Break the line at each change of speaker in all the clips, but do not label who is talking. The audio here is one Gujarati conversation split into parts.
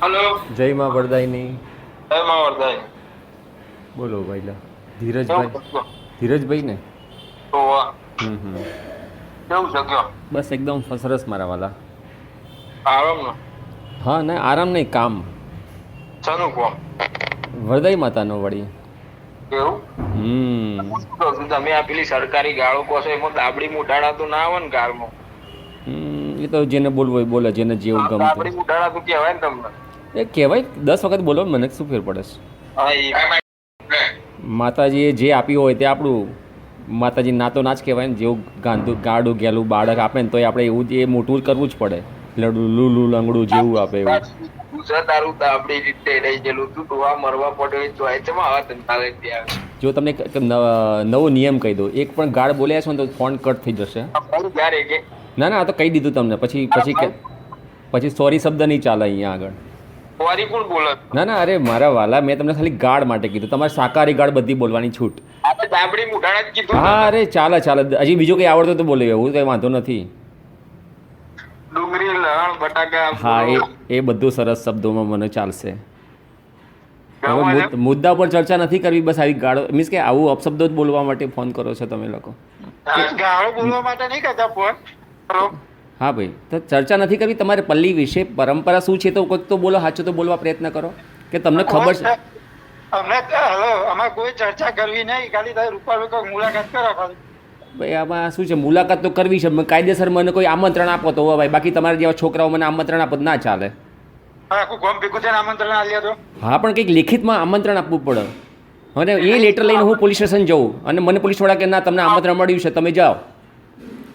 હલો.
જય માં વરદાયની.
જય માં વરદાય
બોલો ભાઈલા ધીરજભાઈ. ધીરજભાઈ ને હમ હમ.
કેવું શક્યો
બસ એકદમ સરસ મારા વાલા.
આરામ ને?
હા ને આરામ નહીં કામ.
શાનું કહો
વરદાય માતાનો વળી.
કેવું
હમ.
તમે આ પેલી સરકારી ગાળો કહો છો એમાં દાબડી મુઢાણા તો ના આવે ને ગાળમાં.
એ તો જેને બોલવું હોય બોલે જેને જેવું
દાબડી
ગમતું
તો કહેવાય ને તમને.
એ કહેવાય, દસ વખત બોલો મને શું ફેર પડે છે? માતાજીએ જે આપ્યું હોય તે આપણું. માતાજી ના તો ના જ કહેવાય ને, જેવું ગાંધું, ગાડું, ગેલું, બાળક આપે ને, તોય આપણે એવું એ મોટું કરવું જ પડે. લડું, લુલુ, લંગડું જેવું આપે એવું. જો તમને નવ- નિયમ કહી દઉં. એક પણ ગાળ બોલ્યા છો ને તો ફોન કટ થઈ જશે. ના ના, આ તો કહી દીધું તમને. પછી પછી પછી સોરી શબ્દ નહીં ચાલે અહીંયા આગળ. ના ના અરે મારા વાલા મેં તમને ખાલી ગાળ માટે કીધું. તમારે શાકાહારી ગાળ બધી બોલવાની છૂટ. હા અરે ચાલે ચાલે. હજી બીજું કંઈ આવડતું તો બોલે એવું કંઈ વાંધો નથી. હા એ એ બધું સરસ શબ્દોમાં મને ચાલશે. હવે મુદ્દા પર ચર્ચા નથી કરવી બસ આવી ગાળો. મીન્સ કે આવું અપશબ્દો જ બોલવા માટે ફોન કરો છો તમે લોકો.
ગાળો બોલવા માટે નહીં કરતા ફોન.
હા ભાઈ તો ચર્ચા નથી કરવી તમારે પલ્લી વિશે પરંપરા શું છે તો કોઈક તો બોલો સાચું તો બોલવા પ્રયત્ન કરો કે તમને ખબર છે?
અમને હલો કોઈ ચર્ચા કરવી નહીં ખાલી તારે રૂપાલ કોઈ મુલાકાત કરો ખાલી.
ભાઈ આમાં શું છે મુલાકાત તો કરવી છે કાયદેસર મને કોઈ આમંત્રણ આપો તો ભાઈ બાકી તમારા જેવા છોકરાઓ મને આમંત્રણ આપો ના ચાલે.
હા,
પણ કંઈક લેખિતમાં આમંત્રણ આપવું પડે. અને એ લેટર લઈને હું પોલીસ સ્ટેશન જઉં અને મને પોલીસવાળા કે ના તમને આમંત્રણ મળ્યું છે તમે જાઓ.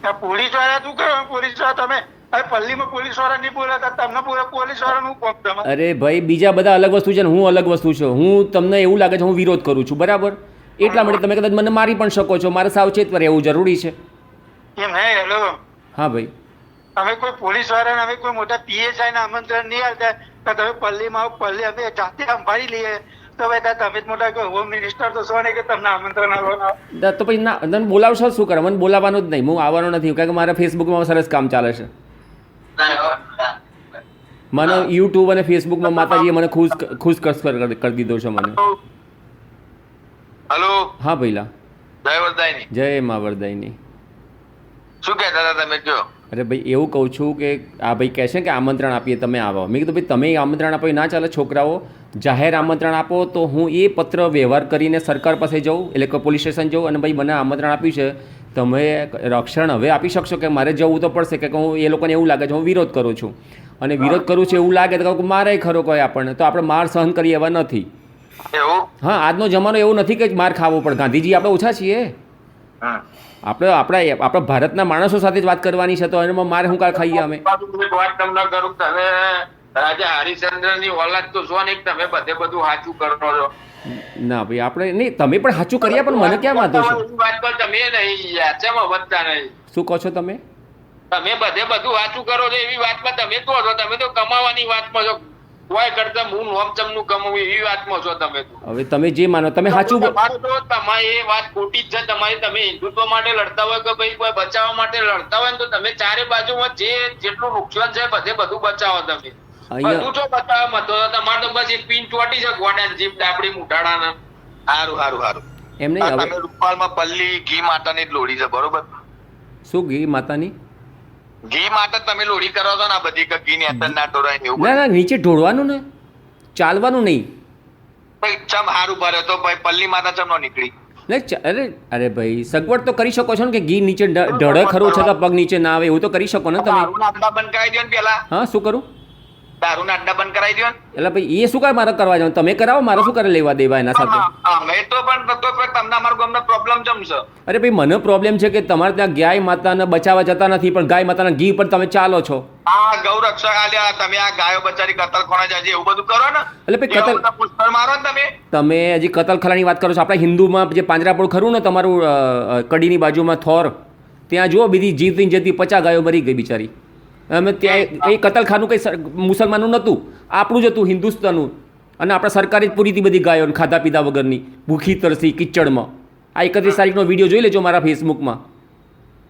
પોલીસવાળા શું કહો? પોલીસવાળા તમે? અરે પલ્લીમાં પોલીસવાળા નહીં બોલાતા તમને બોલે પોલીસ વાળાનું કોમ તમે
અરે ભાઈ બીજા બધા અલગ વસ્તુ છે ને હું અલગ વસ્તુ છું. હું તમને એવું લાગે છે હું વિરોધ કરું છું બરાબર? એટલા માટે તમે કદાચ મને મારી પણ શકો છો. મારે સાવચેત રહેવું જરૂરી છે.
એમ હે હેલો.
હા ભાઈ.
અમે કોઈ પોલીસ વાળાને અમે કોઈ મોટા પીએસઆઈ ને આમંત્રણ નહીં આવતા તમે પલ્લીમાં પલ્લી અમે જાતે સંભાળી લઈએ. તો ભાઈ તાર તમે જ મોટા હોમ મિનિસ્ટર તો છો નહીં કે તમને આમંત્રણ આવવાના
તો પછી ના બોલાવશો શું કરે? મને બોલાવવાનું જ નહીં. હું આવવાનો નથી. કારણ કે મારા ફેસબુકમાં સરસ કામ ચાલે છે. મને યુટ્યુબ અને ફેસબુકમાં માતાજીએ મને ખુશ ખુશ કસ કરી કરી દીધો છે મને.
હલો.
હા ભઈલા
જય વરદાયની.
જય મા વરદાયની.
શું કહેતા હતા તમે કયો?
અરે ભાઈ એવું કહું છું કે આ ભાઈ કહે છે કે આમંત્રણ આપીએ તમે આવો. મેં કીધું ભાઈ તમે આમંત્રણ આપો એ ના ચાલે છોકરાઓ. જાહેર આમંત્રણ આપો તો હું એ પત્ર વ્યવહાર કરીને સરકાર પાસે જાઉં એટલે કે પોલીસ સ્ટેશન જાઉં અને ભાઈ મને આમંત્રણ આપ્યું છે. તમે રક્ષણ હવે આપી શકશો કે મારે જવું તો પડશે કે હું એ લોકોને એવું લાગે છે હું વિરોધ કરું છું. અને વિરોધ કરું છું એવું લાગે તો કહું મારે ખરો કોઈ આપણને. તો આપણે માર સહન કરી એવા નથી. હા આજનો જમાનો એવું નથી કે માર ખાવો પણ ગાંધીજી આપણે ઓછા છીએ. આપણે આપણા આપણા ભારતના માણસો સાથે જ વાત કરવાની છે તો એમાં મારે શું કાળ ખાઈએ અમે?
વાત તમને કરું તમે રાજા હરિશ્ચંદ્રની ઓલાદ તો છો ને તમે બધે બધું સાચું કરો છો.
ના ભાઈ આપણે નહીં તમે પણ સાચું કર્યા પણ મને ક્યાં વાંધો છે?
તમે નહીં યાર શેમાં વધતા નહીં?
શું કહો છો તમે?
તમે બધે બધું સાચું કરો છો એવી વાતમાં તમે તો છો તમે તો કમાવાની વાતમાં છો. કોઈ કરતા હું નોમચમનું કમાવું એવી વાતમાં છો તમે તો.
હવે તમે જે માનો તમે સાચું
મારો તો તમારી એ વાત ખોટી જ છે. તમારી તમે હિન્દુત્વ માટે લડતા હોય કે ભાઈ કોઈ બચાવવા માટે લડતા હોય તો તમે ચારે બાજુમાં જે જેટલું નુકસાન છે બધે બધું બચાવો તમે. બધું છો બચાવવામાં તો તમારે તો બસ એક પિન ચોટી છે ગોડાની આપડી ડાબડી મુઠાડાના સારું સારું સારું
એમ નહીં
તમે રૂપાલમાં પલ્લી ઘી માતાની જ લોડી છે બરોબર?
શું ઘી માતાની?
ઘી માટે તમે લોડી કરો છો ને આ બધી કે ઘી ની અંદર ના ઢોળાય એવું
ના ના નીચે ઢોળવાનું ને. ચાલવાનું નહીં.
ભાઈ ચમ હારું ભરે તો ભાઈ પલ્લી માતા ચમ નો નીકળી?
અરે અરે ભાઈ સગવડ તો કરી શકો છો ને કે ઘી નીચે ઢળે ખરું છતાં પગ નીચે ના આવે એવું તો કરી શકો ને તમે.
બંધ કરાવી દો ને પેલા.
હા શું કરું?
દારૂ ના અડ્ડા બંધ કરાવી દો
એટલે ભાઈ એ શું કાંઈ મારે કરવા જવાનું? તમે કરાવો મારે શું કરે લેવા દેવા એના સાથે?
અમે તો પણ તો તમને અમારો ગામનો પ્રોબ્લેમ જમશે. છે
અરે ભાઈ મને પ્રોબ્લેમ છે કે તમારે ત્યાં ગાય માતાને બચાવવા જતા નથી પણ ગાય માતાના ઘી પર તમે ચાલો છો.
હા ગૌ રક્ષક આલ્યા તમે આ ગાયો બચારી કતલ ખોણા જાય એવું બધું કરો ને.
એટલે ભાઈ કતલ-
પુષ્કળ મારો ને તમે.
તમે હજી કતલખાનાની વાત કરો છો. આપણા હિન્દુમાં જે પાંજરાપોળ ખરું ને તમારું કડીની બાજુમાં થોર ત્યાં જુઓ બીજી જીવતી જતી પચાસ ગાયો મરી ગઈ બિચારી. અમે ત્યાં એ કતલખાનું કંઈ મુસલમાનનું નહોતું. આપણું જ હતું હિન્દુસ્તાનનું. અને આપણા સરકારે જ પૂરી બધી ગાયો ખાધા પીધા વગરની ભૂખી તરસી કિચડમાં. આ એકત્રીસ તારીખનો વીડિયો જોઈ લેજો મારા ફેસબુકમાં.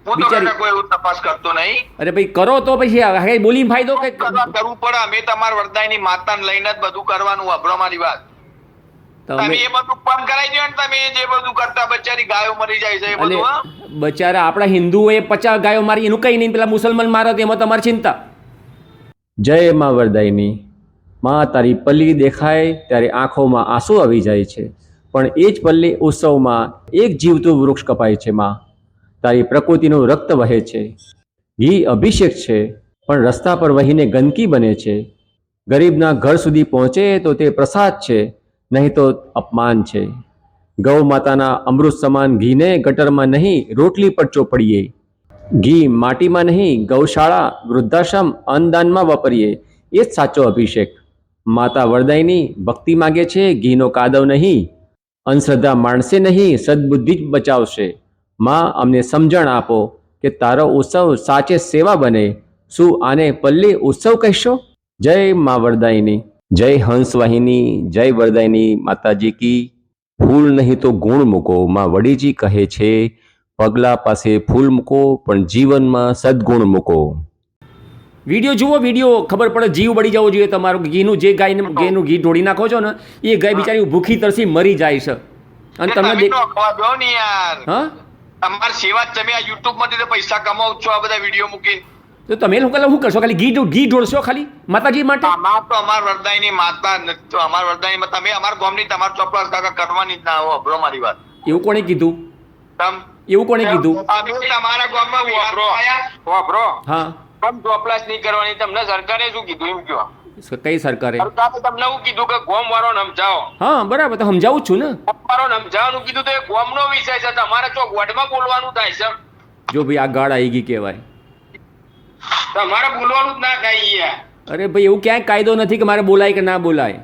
બિચારી
કોઈ એવું તપાસ કરતો નહીં.
અરે ભાઈ કરો તો પછી હવે બોલી ફાયદો કઈ
કરવું પડે અમે તમારા વરદાયની માતાને લઈને જ બધું કરવાનું અભ્રો મારી વાત. બચારી ગાયો મરી જાય છે એ બધું હા?
બચારા આપણા હિન્દુઓએ પચાસ ગાયો મારી એનું કંઈ નહીં પેલા મુસલમાન મારો એમાં તમારી ચિંતા. જય માં વરદાયની. માં તારી પલ્લી દેખાય ત્યારે આંખોમાં આંસુ આવી જાય છે. પણ એ જ પલ્લી ઉત્સવમાં એક જીવતું વૃક્ષ કપાય છે માં. તારી પ્રકૃતિનું રક્ત વહે છે. ઘી અભિષેક છે પણ રસ્તા પર વહીને ગંદકી બને છે. ગરીબના ઘર સુધી પહોંચે તો તે પ્રસાદ છે. નહીં તો અપમાન છે. ગૌ માતાના અમૃત સમાન ઘીને ગટરમાં નહીં રોટલી પર ચોપડીએ. ઘી માટીમાં નહીં ગૌશાળા, વૃદ્ધાશ્રમ, અન્નદાનમાં વાપરીએ. એ જ સાચો અભિષેક. માતા વરદાયની ભક્તિ માગે છે, ઘીનો કાદવ નહીં. અંધશ્રદ્ધા માણસે નહીં, સદબુદ્ધિ જ બચાવશે. માં, અમને સમજણ આપો કે તારો ઉત્સવ સાચે સેવા બને. શું આને પલ્લી ઉત્સવ કહેશો? જય મા વરદાયની. જય હંસ વાહિની જય વરદાયની માતાજી કી. ફૂલ નહીં તો ગુણ મૂકો માં વડીજી કહે છે પગલા પાસે ફૂલ મૂકો પણ જીવનમાં સદગુણ મૂકો. વીડિયો જુઓ વીડિયો ખબર પડે જીવ બળી જવો જોઈએ તમારું. ઘીનું જે ગાયને ગેનું ઘી ઢોળી નાખો છો ને એ ગાય બિચારી ભૂખી તરસી મરી જાય છે. અને
તમે
તમને
તો દો ને યાર.
હા?
તમારી સેવા તમે આ યુટ્યુબમાંથી તો પૈસા કમાવ છો આ બધા વીડિયો મૂકી
તો તમે લોકો શું કરશો? ખાલી ઘી ઘી ઢોળશો ખાલી માતાજી માટે?
અમાર તો અમાર વરદાયની માતા તો અમાર વરદાયની તમે અમાર ગામની તમાર ચોપડા કાકા કરવાની જ ના આવો અભરો મારી વાત.
એવું કોણે કીધું?
તમ
એવું કોણે કીધું?
અમે તમારા ગામમાં વાપરો વાપરો
હા.
તમ ચોપલાસ નહીં કરવાની તમને સરકારે શું કીધું એમ કયો?
કઈ સરકારે?
તમને હું કીધું કે ગોમ વાળો સમજાવો
હા બરાબર તો સમજાવું છું ને.
ગોમ વાળો સમજાવવાનું કીધું તો એ ગોમનો વિષય છે તમારે ચોક વડમાં બોલવાનું થાય છે.
જો ભાઈ આ ગાળ આવી ગઈ કહેવાય.
તમારે બોલવાનું જ ના થાય યાર.
અરે ભાઈ એવું ક્યાંય કાયદો નથી કે મારે બોલાય કે ના બોલાય.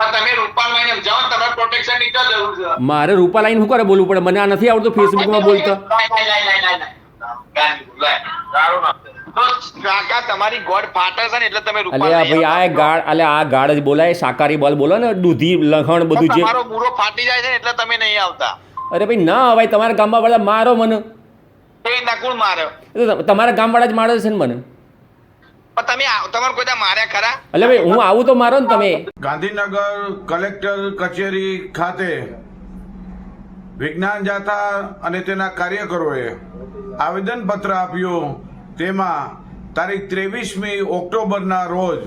તમે રૂપાલભાઈને સમજાવો ને પ્રોટેક્શનની જરૂર છે.
મારે રૂપા લાઈન શું કરે બોલવું પડે? મને આ નથી આવડતું ફેસબુકમાં બોલતા.
કાકા તમારી ગોડ ફાટે છે ને એટલે તમે
આ ભાઈ આ ગાળ અલે આ ગાળ જ બોલાય. શાકાહારી બોલ બોલો ને દૂધી લખણ બધું જે.
તમારો મૂરો ફાટી જાય છે એટલે તમે નહીં આવતા.
અરે ભાઈ ના ભાઈ તમારા ગામમાં વાળા મારો મને. તમારા ગામવાળા જ મારે છે ને મને.
પણ તમે તમારે કોઈ માર્યા ખરા?
એટલે ભાઈ હું આવું તો મારો ને તમે.
ગાંધીનગર કલેક્ટર કચેરી ખાતે વિજ્ઞાન જાથા અને તેના કાર્યકરોએ આવેદનપત્ર આપ્યું. તેમાં તારીખ ત્રેવીસમી ઓક્ટોબરના રોજ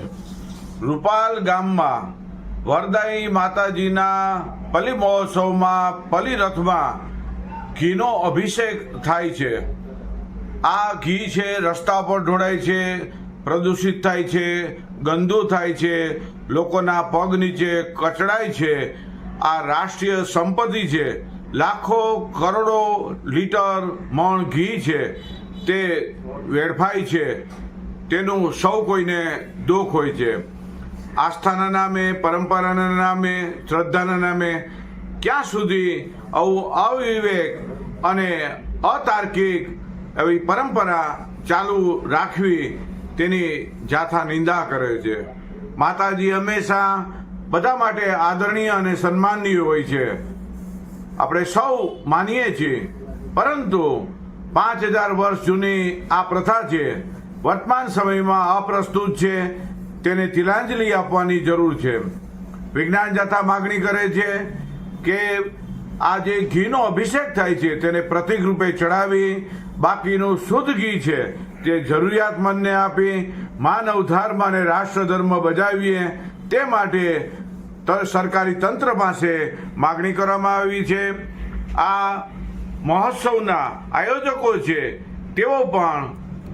રૂપાલ ગામમાં વરદાઈ માતાજીના પલી મહોત્સવમાં પલી રથમાં ઘીનો અભિષેક થાય છે. આ ઘી છે, રસ્તા પર ઢોળાય છે, પ્રદૂષિત થાય છે, ગંદુ થાય છે, લોકોના પગ નીચે કચડાય છે. આ રાષ્ટ્રીય સંપત્તિ છે. લાખો કરોડો લીટર મણ ઘી છે. તે વેડફાય છે. તેનું સૌ કોઈને દુઃખ હોય છે. આસ્થાના નામે, પરંપરાના નામે, શ્રદ્ધાના નામે ક્યાં સુધી આવું અવિવેક અને અતાર્કિક એવી પરંપરા ચાલુ રાખવી તેની જાથા નિંદા કરે છે. માતાજી હંમેશા બધા માટે આદરણીય અને સન્માનનીય હોય છે. આપણે સૌ માનીએ છીએ, પરંતુ પાંચ હજાર વર્ષ જૂની આ પ્રથા છે, વર્તમાન સમયમાં અપ્રસ્તુત છે, તેને તિલાંજલિ આપવાની જરૂર છે. વિજ્ઞાન જાથા માગણી કરે છે કે આ જે ઘીનો અભિષેક થાય છે, તેને પ્રતિક રૂપે ચડાવી બાકીનું શુદ્ધ ઘી છે. તે જરૂરિયાતમંદને આપી માનવ ધર્મ અને રાષ્ટ્ર ધર્મ બજાવીએ, તે માટે સરકારી તંત્ર પાસે માગણી કરવામાં આવી છે. આ મહોત્સવના આયોજકો છે, તેઓ પણ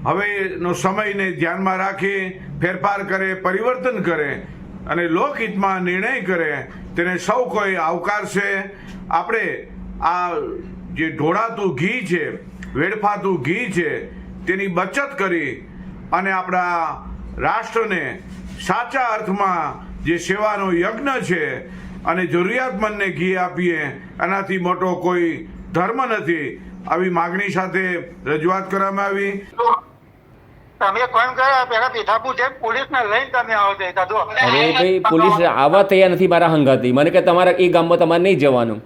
હવેનો સમયને ધ્યાનમાં રાખી ફેરફાર કરે, પરિવર્તન કરે અને લોકહિતમાં નિર્ણય કરે, તેને સૌ કોઈ આવકારશે. આપણે આ જે ઢોળાતું ઘી છે, વેડફાતું ઘી છે, તેની બચત કરી અને આપણા રાષ્ટ્રને સાચા અર્થમાં જે સેવાનો યજ્ઞ છે અને જરૂરિયાતમંદને ઘી આપીએ, એનાથી મોટો કોઈ ધર્મ નથી. આવી માગણી સાથે રજૂઆત કરવામાં આવી.
તમે કોમ કર્યા પેલા પીઠાપુર છે પોલીસ લઈને તમે આવો તે કાઢો
અરે ભાઈ પોલીસ આવવા તૈયાર નથી મારા હંગાતી મને કે તમારા એ ગામમાં તમારે નહીં જવાનું.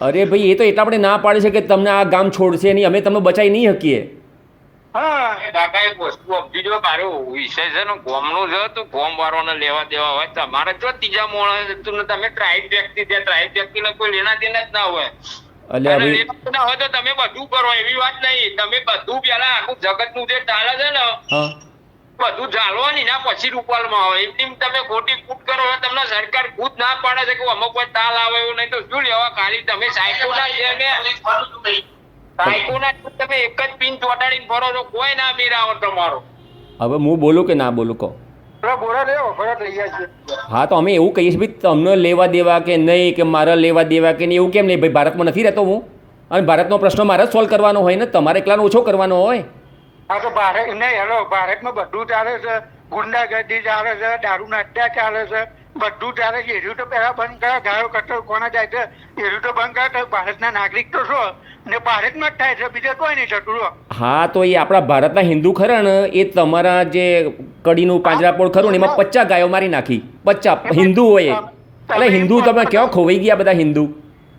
અરે ભાઈ એ તો એટલા આપણે ના પાડે છે કે તમને આ ગામ છોડશે નહીં. અમે તમને બચાવી નહીં શકીએ.
હા.
કાકા એક વસ્તુ સમજીજો મારો વિષય છે ને ગોમનું છે તો ગોમ વાળાને લેવા દેવા હોય તમારે જો ત્રીજા માણસ તમે ટ્રાઇબ વ્યક્તિ ત્યાં ટ્રાઇબ વ્યક્તિને કોઈ લેના દેના જ ના હોય.
એટલે હવે
તો તમે બધું કરો એવી વાત નહીં. તમે બધું પેલા આખું જગતનું જે ચાલે છે ને બધું ચાલવા ને એના પછી રૂપાલમાં આવે. એમની તમે ખોટી કૂટ કરો તમને સરકાર ખુદ ના પાડે છે કે અમુક કોઈ તાલ આવે એવું નહીં તો શું લેવા ખાલી તમે સાયકોના છે ને સાયકોના છે, તમે એક જ પિન ચોટાડીને ફરો છો કોઈ ના મેર આવે તમારો.
હવે હું બોલું કે ના બોલું કહો? હા તો અમે એવું કહીએ છીએ ભાઈ તમને લેવા દેવા કે નહીં કે મારા લેવા દેવા કે નહીં એવું કેમ નહીં? ભાઈ ભારતમાં નથી રહેતો હું. અને ભારતનો પ્રશ્ન મારે જ સોલ્વ કરવાનો હોય ને તમારે એકલાનો ઓછો કરવાનો હોય.
હા તો ભારત નહીં હેલો ભારતમાં બધું ચાલે છે. ગુંડાગર્દી ચાલે છે દારૂ નાટ્યા ચાલે છે. બધું ચાલે છે. એર્યું તો પહેલા બંધ કરે ગાયો કટ્ટર કોના જાય છે? એર્યું તો બંધ કરે તો ભારતના નાગરિક તો છો. ને ભારતમાં જ થાય છે બીજે કોઈ નહીં થતું હા
તો એ આપણા ભારતના હિન્દુ ખરા ને એ તમારા જે કડીનું પાંજરાપોળ ખરું ને એમાં પચ્ચા ગાયો મારી નાખી. પચ્ચા હિન્દુ હોય. એટલે હિન્દુ તમે કેવો ખોવાઈ ગયા બધા હિન્દુ?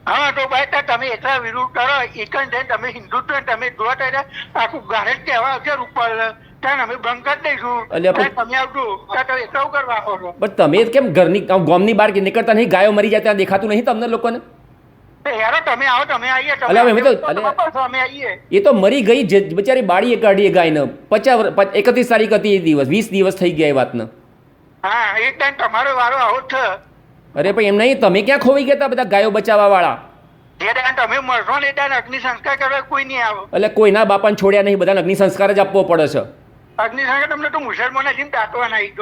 હા તો ભાઈ તમે એટલા વિરુદ્ધ કરો જઈને તમે હિન્દુત્વ તો તમે જોવા ત્યારે આખું ભારત કહેવા આવશે ઉપર. ત્યાં અમે બંધ કરી દઈશું.
અલ્યા
તમે આવજો. ત્યાં તમે કરવા
પણ તમે કેમ ઘરની ગામની બહાર નીકળતા નહીં ગાયો મરી જાય ત્યાં દેખાતું નહીં તમને લોકોને? એ તો મરી ગઈ બિચારી બાળીએ કાઢીએ ગાયને. પચાસ એકત્રીસ તારીખ હતી એ દિવસ વીસ દિવસ થઈ ગયા એ વાતને. અરે ભાઈ એમ નહીં તમે ક્યાં ખોવી ગયા બધા ગાયો બચાવવા વાળા?
જે ટાઈમ તમે મરશો ને અગ્નિ સંસ્કાર કરવા કોઈ નહીં આવો.
એટલે કોઈના બાપાને છોડ્યા નહીં બધાને અગ્નિ સંસ્કાર જ આપવો પડે છે.
અગ્નિ સંસ્કાર તમને તો મુસલમાન તાતવા નહીં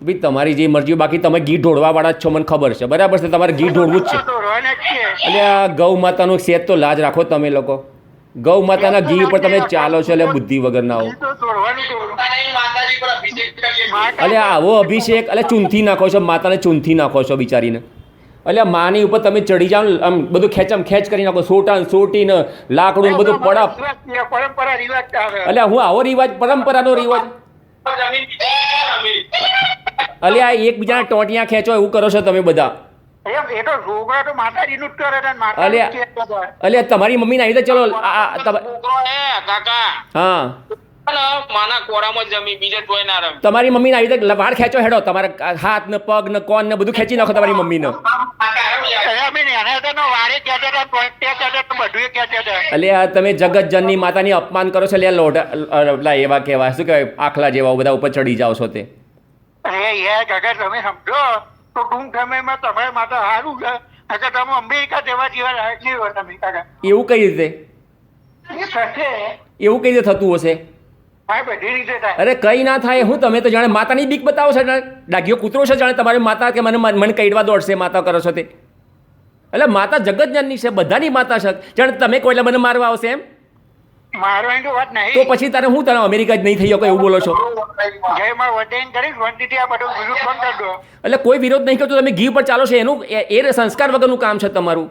ભાઈ તમારી જે મરજી બાકી તમે ઘી ઢોળવાવાળા જ છો મને ખબર છે. બરાબર છે તમારે ઘી ઢોળવું જ છે. એટલે આ ગૌ માતાનું સેજ તો લાજ રાખો તમે લોકો. ગૌ માતાના ઘી ઉપર તમે ચાલો છો એટલે બુદ્ધિ વગરના હો. એટલે આવો અભિષેક એટલે ચૂંથી નાખો છો માતાને ચૂંથી નાખો છો બિચારીને. એટલે માની ઉપર તમે ચડી જાઓ આમ બધું ખેંચમ ખેંચ કરી નાખો સોટા સોટીને સોટી ને લાકડું બધું
પડા
એટલે હું આવો રિવાજ પરંપરાનો રિવાજ. આ એકબીજાના ટોટિયા ખેંચો એવું કરો છો તમે બધા.
ને
અલ્યા. તમારી મમ્મીને આવી ચલો
હે. ના
તમારી મમ્મીને આવી રીતે વાળ ખેંચો હેડો તમારા હાથ ને પગ ને કોન ને બધું ખેંચી નાખો તમારી
હતા ને
એટલે તમે જગતજનની માતાની અપમાન કરો છો એટલે એવા કહેવાય શું કહેવાય આખલા જેવા બધા ઉપર ચડી જાઓ છો તે.
અરે યાર કાકા તમે સમજો. તો ટૂંક સમયમાં તમારા માટે સારું છે. અગર તમે અમેરિકા જેવા જેવા લાયક નહીં હોય તમે કાકા.
એવું કઈ રીતે? એવું કઈ રીતે થતું હશે? અરે કઈ ના થાય હું તમે તો જાણે માતાની બીક બતાવો છો ડાઘીઓ કૂતરો છે જાણે તમારી માતા કે મને મને કઈડવા દોડશે માતા કરો છો તે. એટલે માતા જગતજનની છે બધાની માતા છે. જાણે તમે કોઈ એટલે મને મારવા આવશે એમ?
તો વાત
તો પછી તારે હું તારે અમેરિકા જ નહીં થઈ શકો એવું બોલો છો? એટલે કોઈ વિરોધ નહીં કરતો તમે ઘી પર ચાલો છો એનું એ સંસ્કાર વગરનું કામ છે તમારું.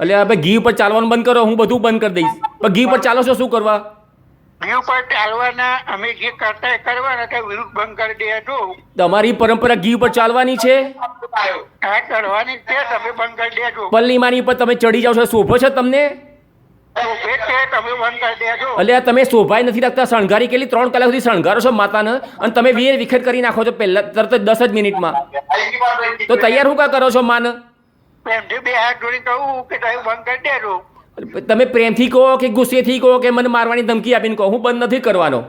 એટલે હવે ઘી ઉપર ચાલવાનું બંધ કરો હું બધું બંધ કરી દઈશ. પણ ઘી પર ચાલો છો શું કરવા?
પર
તમારી પરંપરા ઘી ઉપર ચાલવાની છે? પલ્લીમાની ઉપર તમે ચડી જાઓ છો શોભો છે તમને?
છે તમે
શોભાઈ નથી રાખતા. શણગારી કેટલી? ત્રણ કલાક સુધી શણગારો છો માતાને? અને તમે વીર વિખેર કરી નાખો છો પહેલા તરત જ દસ જ મિનિટમાં. તો તૈયાર હું કા કરો છો માને?
તમે
પ્રેમથી કહો કે ગુસ્સેથી કહો કે મને મારવાની ધમકી આપીને કહો. હું બંધ નથી કરવાનો.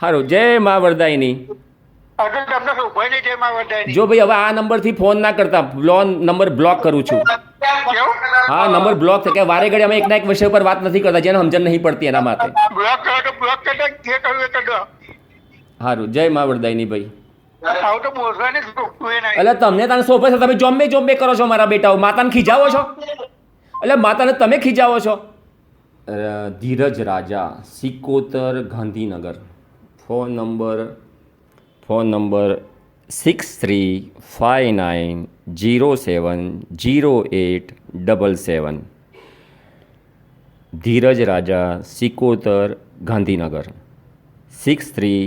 સારું
જય મા વરદાયની. જો ભાઈ હવે આ નંબરથી ફોન ના કરતા. લોન નંબર બ્લોક કરું છું. હા નંબર બ્લોક થાય કે વારે ઘડી અમે એકના એક વિષય પર વાત નથી કરતા જેને સમજણ નહીં પડતી એના માટે સારું જય મા વરદાયની ભાઈ. એટલે તમને તાને સોંપે છે તમે જોમ્બે જોમ્બે કરો છો મારા બેટાઓ. માતાને ખીજાવો છો? એટલે માતાને તમે ખીજાવો છો? Dhiraj Raja Sikotar Gandhinagar. Phone number phone number six three five nine zero seven zero eight double seven. Dhiraj Raja Sikotar Gandhinagar. Six three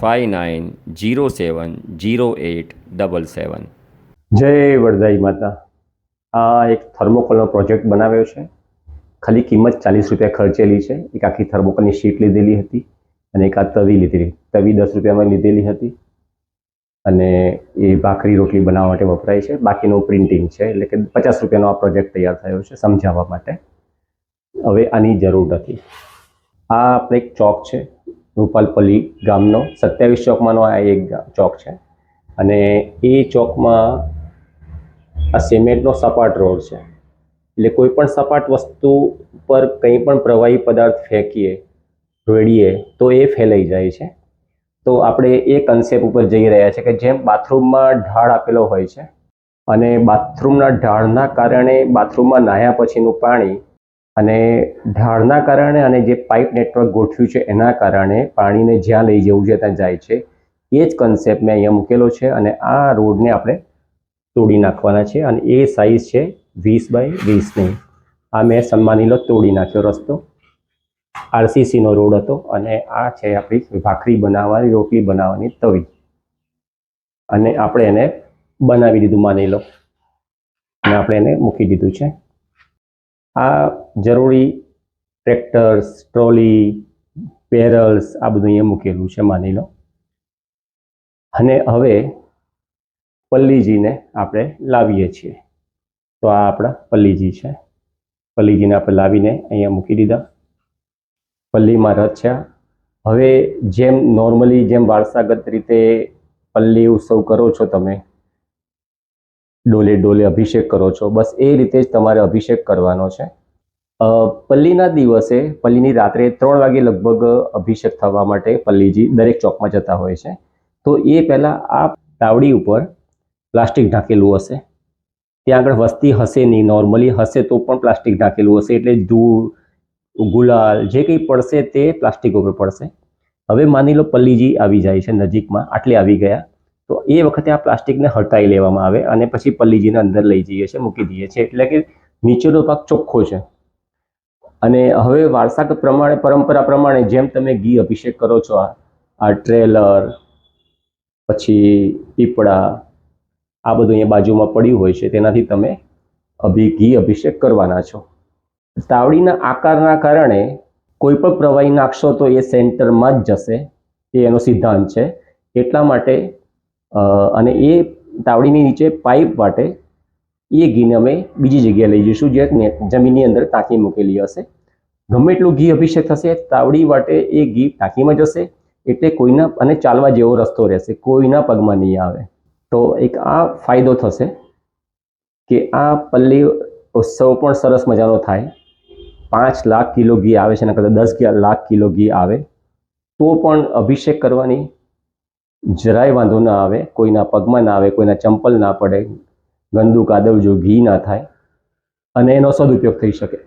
five nine zero seven zero eight double seven.
જય વરદાઈ માતા. આ એક થર્મોકોલનો પ્રોજેક્ટ બનાવ્યો છે. ખાલી કિંમત ચાલીસ રૂપિયા ખર્ચેલી છે. એક આખી થર્મોકોલની શીટ લીધેલી હતી અને એક આ તવી લીધેલી, તવી દસ રૂપિયામાં લીધેલી હતી. અને એ ભાખરી રોટલી બનાવવા માટે વપરાય છે. બાકીનું પ્રિન્ટિંગ છે. એટલે કે પચાસ રૂપિયાનો આ પ્રોજેક્ટ તૈયાર થયો છે સમજાવવા માટે. હવે આની જરૂર નથી. આ આપણે એક ચોક છે. રૂપાલપલ્લી ગામનો સત્યાવીસ ચોકમાંનો આ એક ચોક છે. અને એ ચોકમાં આ સિમેન્ટનો સપાટ રોડ છે. એટલે કોઈ પણ સપાટ વસ્તુ પર કંઈ પણ પ્રવાહી પદાર્થ ફેંકીએ, રેડીએ, તો એ ફેલાઈ જાય છે. તો આપણે એ કન્સેપ્ટ ઉપર જઈ રહ્યા છે કે જેમ બાથરૂમમાં ઢાળ આપેલો હોય છે અને બાથરૂમના ઢાળના કારણે બાથરૂમમાં નાહ્યા પછીનું પાણી અને ઢાળના કારણે અને જે પાઇપ નેટવર્ક ગોઠવ્યું છે એના કારણે પાણીને જ્યાં લઈ જવું છે ત્યાં જાય છે. એ જ કન્સેપ્ટ મેં અહીંયા મૂકેલો છે અને આ રોડને આપણે તોડી નાખવાના છે અને એ સાઈઝ છે વીસ બાય વીસની. આ મેં સન્માની લો તોડી નાખ્યો રસ્તો. આરસીસીનો રોડ હતો અને આ છે આપણી ભાખરી બનાવવાની, રોટલી બનાવવાની તવી. અને આપણે એને બનાવી દીધું, માની લો. અને આપણે એને મૂકી દીધું છે. આ જરૂરી ટ્રેક્ટર્સ, ટ્રોલી, બેરલ્સ, આ બધું અહીંયા મૂકેલું છે, માની લો. અને હવે પલ્લીજીને આપણે લાવીએ છીએ. તો આ આપણા પલ્લીજી છે. પલ્લીજીને આપણે લાવીને અહીંયા મૂકી દીધા. પલ્લીમાં રચ્યા હવે જેમ નોર્મલી જેમ વારસાગત રીતે પલ્લી ઉત્સવ કરો છો તમે, ડોલે ડોલે અભિષેક કરો છો, બસ એ રીતે જ તમારે અભિષેક કરવાનો છે. પલ્લીના દિવસે, પલ્લીની રાત્રે ત્રણ વાગે લગભગ અભિષેક થવા માટે પલ્લીજી દરેક ચોકમાં જતા હોય છે. તો એ પહેલાં આ તાવડી ઉપર પ્લાસ્ટિક ઢાંકેલું હશે. ત્યાં આગળ વસ્તી હશે નહીં નોર્મલી હશે તો પણ પ્લાસ્ટિક ઢાંકેલું હશે, એટલે ધૂળ ગુલાલ, જે કંઈ પડશે તે પ્લાસ્ટિક ઉપર પડશે. હવે માની લો પલ્લીજી આવી જાય છે નજીકમાં, આટલે આવી ગયા, તો એ વખતે આ પ્લાસ્ટિકને હટાવી લેવામાં આવે અને પછી પલ્લીજીને અંદર લઈ જઈએ છીએ, મૂકી દઈએ છીએ. એટલે કે નીચેનો ભાગ ચોખ્ખો છે. અને હવે વારસાગત પ્રમાણે, પરંપરા પ્રમાણે જેમ તમે ઘી અભિષેક કરો છો, આ આ ટ્રેલર, પછી પીપળા, આ બધું અહીંયા બાજુમાં પડ્યું હોય છે, તેનાથી તમે અભિ ઘી અભિષેક કરવાના છો. તાવડીના આકારના કારણે કોઈ પણ પ્રવાહી નાખશો તો એ સેન્ટરમાં જ જશે. એ એનો સિદ્ધાંત છે. એટલા માટે અને એ તાવડીની નીચે પાઇપ માટે એ ઘીને અમે બીજી જગ્યાએ લઈ જઈશું જે જમીનની અંદર ટાંકી મૂકેલી હશે. ગમે એટલું ઘી અભિષેક થશે, તાવડી માટે એ ઘી ટાંકીમાં જશે, એટલે કોઈના, અને ચાલવા જેવો રસ્તો રહેશે, કોઈના પગમાં નહીં આવે. તો એક આ ફાયદો થશે કે આ પલ્લી ઉત્સવ પણ સરસ મજાનો થાય. પાંચ લાખ કિલો ઘી આવે છે એના કરતાં દસ લાખ કિલો ઘી આવે, તો પણ અભિષેક કરવાની જરાય વાંધો ના આવે, કોઈના પગમાં ના આવે, કોઈના ચંપલ ના પડે, ગંદુ કાદવ જો ઘી ના થાય, અને એનો સદુપયોગ થઈ શકે.